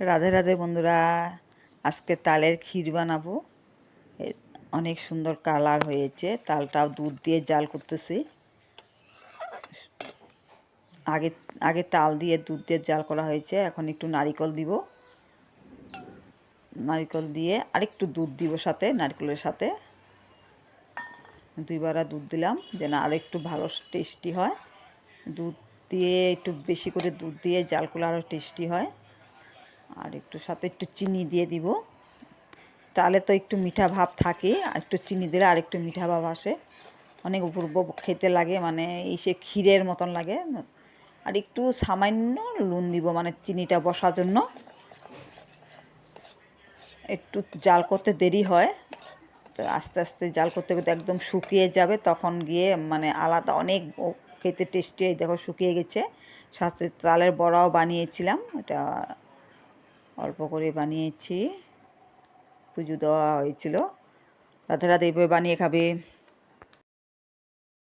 রাধে রাধে বন্ধুরা, আজকে তালের ক্ষীর বানাবো। অনেক সুন্দর কালার হয়েছে, তালটাও দুধ দিয়ে জাল করতেছি। আগে আগে তাল দিয়ে দুধ দিয়ে জাল করা হয়েছে, এখন একটু নারিকল দিব। নারিকল দিয়ে আরেকটু দুধ দিব সাথে, নারিকলের সাথে। দুইবার দুধ দিলাম, যেন আরও একটু ভালো টেস্টি হয়। দুধ দিয়ে একটু বেশি করে দুধ দিয়ে জাল করলে আরও টেস্টি হয়। একটু সাথে একটু চিনি দিয়ে দিব। তাহলে তো একটু মিঠা ভাব থাকে, আর একটু চিনি দিলে আর একটু মিঠা ভাব আসে। অনেক অপূর্ব খেতে লাগে মানে এই সে ক্ষীরের মতন লাগে। আর একটু সামান্য নুন দিব মানে চিনিটা বসার জন্য। একটু জাল করতে দেরি হয়, তো আস্তে আস্তে জাল করতে করতে একদম শুকিয়ে যাবে। তখন গিয়ে মানে আলাদা অনেক খেতে টেস্টি দেখো শুকিয়ে গেছে। সাথে তালের বড়াও বানিয়েছিলাম, এটা অল্প করে বানিয়েছি। পুজো দেওয়া হয়েছিল। রাধে রাধে এইভাবে বানিয়ে খাবে।